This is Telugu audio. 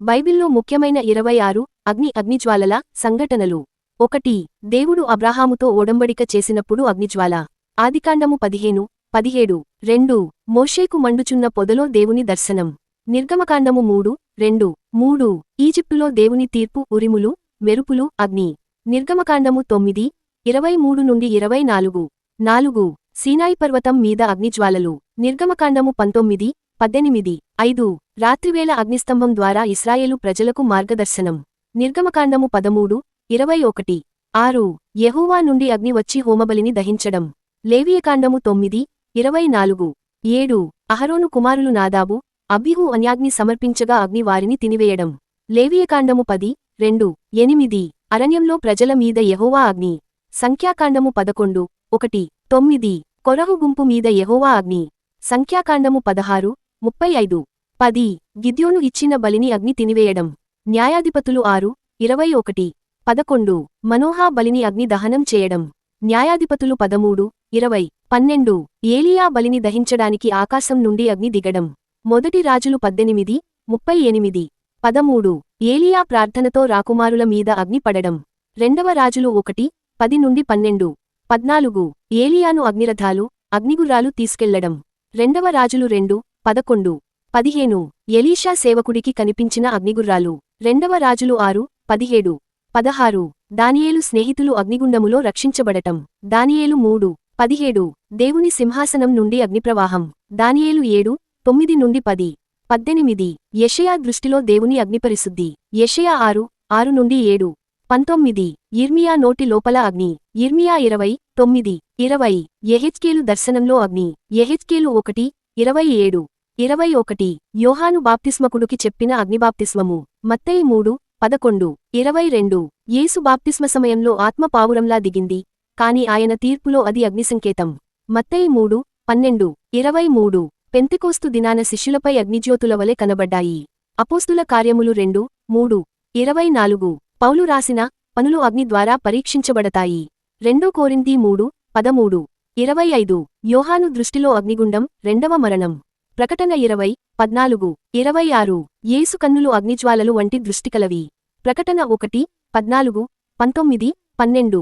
బైబిల్లో ముఖ్యమైన ఇరవై ఆరు అగ్ని అగ్నిజ్వాలల సంఘటనలు. ఒకటి దేవుడు అబ్రాహాముతో ఓడంబడిక చేసినప్పుడు అగ్నిజ్వాల. ఆదికాండము పదిహేను పదిహేడు రెండు మోషేకు మండుచున్న పొదలో దేవుని దర్శనం. నిర్గమకాండము మూడు రెండు మూడు ఈజిప్టులో దేవుని తీర్పు ఉరిములు మెరుపులు అగ్ని. నిర్గమకాండము తొమ్మిది ఇరవై మూడు నుండి ఇరవై నాలుగు నాలుగు సీనాయి పర్వతం మీద అగ్నిజ్వాలలు. నిర్గమకాండము పంతొమ్మిది పద్దెనిమిది ఐదు రాత్రివేళ అగ్నిస్తంభం ద్వారా ఇస్రాయేలు ప్రజలకు మార్గదర్శనం. నిర్గమకాండము పదమూడు ఇరవై ఒకటి. ఆరు. యహూవా నుండి అగ్ని వచ్చి హోమబలిని దహించడం. లేవియకాండము తొమ్మిది ఇరవై నాలుగు. ఏడు. అహరోను కుమారులు నాదాబు అభిహు అన్యాగ్ని సమర్పించగా అగ్ని వారిని తినివేయడం. లేవియకాండము పది రెండు ఎనిమిది. అరణ్యంలో ప్రజల మీద యహోవా అగ్ని. సంఖ్యాకాండము పదకొండు ఒకటి తొమ్మిది. కొరహు గుంపు మీద యహోవా అగ్ని. సంఖ్యాకాండము పదహారు ముప్పై ఐదు. పది. గిద్యోను ఇచ్చిన బలిని అగ్ని తినివేయడం. న్యాయాధిపతులు ఆరు ఇరవై ఒకటి పదకొండు. మనోహా బలిని అగ్ని దహనం చేయడం. న్యాయాధిపతులు పదమూడు ఇరవై పన్నెండు. ఏలియా బలిని దహించడానికి ఆకాశం నుండి అగ్ని దిగడం. మొదటి రాజులు పద్దెనిమిది ముప్పై ఎనిమిది పదమూడు. ఏలియా ప్రార్థనతో రాకుమారుల మీద అగ్ని పడడం. రెండవ రాజులు ఒకటి పది నుండి పన్నెండు పద్నాలుగు. ఏలియాను అగ్నిరథాలు అగ్నిగుర్రాలు తీసుకెళ్ళడం. రెండవ రాజులు రెండు పదకొండు. పదిహేను. ఎలీషా సేవకుడికి కనిపించిన అగ్నిగుర్రాలు. రెండవ రాజులు ఆరు పదిహేడు. పదహారు. దానియేలు స్నేహితులు అగ్నిగుండములో రక్షించబడటం. దానియేలు మూడు పదిహేడు. దేవుని సింహాసనం నుండి అగ్నిప్రవాహం. దానియేలు ఏడు తొమ్మిది నుండి పది. పద్దెనిమిది. యషయా దృష్టిలో దేవుని అగ్నిపరిశుద్ధి. యషయా ఆరు ఆరు నుండి ఏడు. పంతొమ్మిది. ఇర్మియా నోటి లోపల అగ్ని. ఇర్మియా ఇరవై తొమ్మిది ఇరవై. ఎహెచ్కేలు దర్శనంలో అగ్ని. ఎహెచ్కేలు ఒకటి ఇరవై ఏడు. ఇరవై ఒకటి యోహాను బాప్తిస్మకుడుకి చెప్పిన అగ్నిబాప్తిస్మము. మత్తయి మూడు పదకొండు ఇరవై రెండు యేసు బాప్తిస్మ సమయంలో ఆత్మ పావురంలా దిగింది కాని ఆయన తీర్పులో అది అగ్నిసంకేతం. మత్తయి మూడు పన్నెండు ఇరవై మూడు పెంతికోస్తు దినాన శిష్యులపై అగ్నిజ్యోతుల వలె కనబడ్డాయి. అపోస్తుల కార్యములు రెండు మూడు ఇరవై నాలుగు పౌలు రాసిన పనులు అగ్ని ద్వారా పరీక్షించబడతాయి. రెండో కోరింది మూడు పదమూడు ఇరవై ఐదు యోహాను దృష్టిలో అగ్నిగుండం రెండవ మరణం. ప్రకటన ఇరవై పద్నాలుగు ఇరవై ఆరు యేసు కన్నులు అగ్నిజ్వాలలు వంటి దృష్టికలవి. ప్రకటన ఒకటి పద్నాలుగు పంతొమ్మిది పన్నెండు.